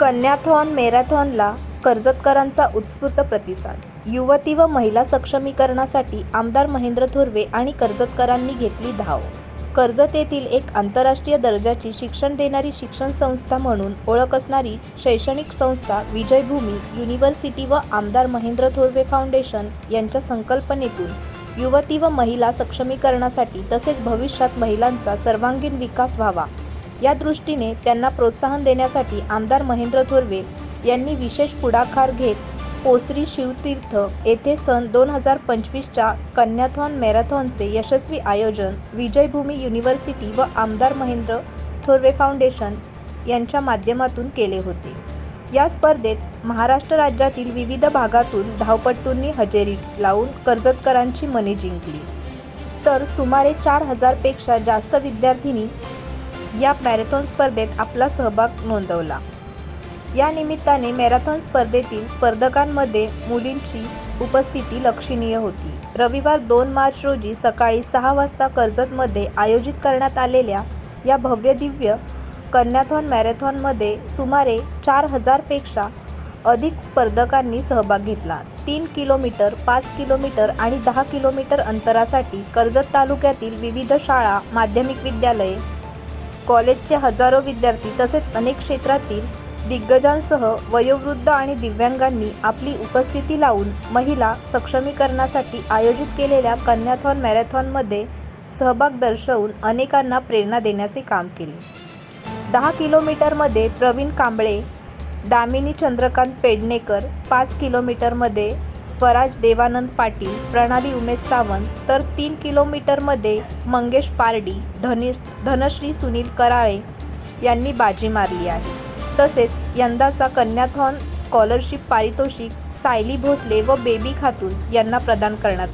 कन्याथॉन मॅरेथॉनला कर्जतकरांचा उत्स्फूर्त प्रतिसाद. युवती व महिला सक्षमीकरणासाठी आमदार महेंद्र थोरवे आणि कर्जतकरांनी घेतली धाव. कर्जत येथील एक आंतरराष्ट्रीय दर्जाची शिक्षण देणारी शिक्षण संस्था म्हणून ओळख असणारी शैक्षणिक संस्था विजयभूमी युनिव्हर्सिटी व आमदार महेंद्र थोरवे फाउंडेशन यांच्या संकल्पनेतून युवती व महिला सक्षमीकरणासाठी तसेच भविष्यात महिलांचा सर्वांगीण विकास व्हावा. या दृष्टीने त्यांना प्रोत्साहन देण्यासाठी आमदार महेंद्र थोरवे यांनी विशेष पुढाकार घेत पोसरी शिवतीर्थ येथे सन दोन हजार पंचवीसच्या कन्याथॉन मॅरेथॉनचे यशस्वी आयोजन विजयभूमी युनिव्हर्सिटी व आमदार महेंद्र थोरवे फाउंडेशन यांच्या माध्यमातून केले होते. या स्पर्धेत महाराष्ट्र राज्यातील विविध भागातून धावपटूंनी हजेरी लावून कर्जतकरांची मने जिंकली. तर सुमारे चार हजारपेक्षा जास्त विद्यार्थिनी या मॅरेथॉन स्पर्धेत आपला सहभाग नोंदवला. या निमित्ताने मॅरेथॉन स्पर्धेतील स्पर्धकांमध्ये मुलींची उपस्थिती लक्षणीय होती. रविवार दोन मार्च रोजी सकाळी सहा वाजता कर्जतमध्ये आयोजित करण्यात आलेल्या या भव्यदिव्य कन्याथॉन मॅरेथॉनमध्ये सुमारे चार हजारपेक्षा अधिक स्पर्धकांनी सहभाग घेतला. तीन किलोमीटर पाच किलोमीटर आणि दहा किलोमीटर अंतरासाठी कर्जत तालुक्यातील विविध शाळा माध्यमिक विद्यालये कॉलेजचे हजारो विद्यार्थी तसेच अनेक क्षेत्रातील दिग्गजांसह वयोवृद्ध आणि दिव्यांगांनी आपली उपस्थिती लावून महिला सक्षमीकरणासाठी आयोजित केलेल्या कन्याथॉन मॅरेथॉनमध्ये सहभाग दर्शवून अनेकांना प्रेरणा देण्याचे काम केले. दहा किलोमीटरमध्ये प्रवीण कांबळे दामिनी चंद्रकांत पेडणेकर पाच किलोमीटरमध्ये स्वराज देवानंद पाटील प्रणाली उमेश सावंत तर तीन किलोमीटरमध्ये मंगेश पारडी धनिश धनश्री सुनील कराळे यांनी बाजी मारली आहे. तसेच यंदाचा कन्याथॉन स्कॉलरशिप पारितोषिक सायली भोसले व बेबी खातून यांना प्रदान करण्यात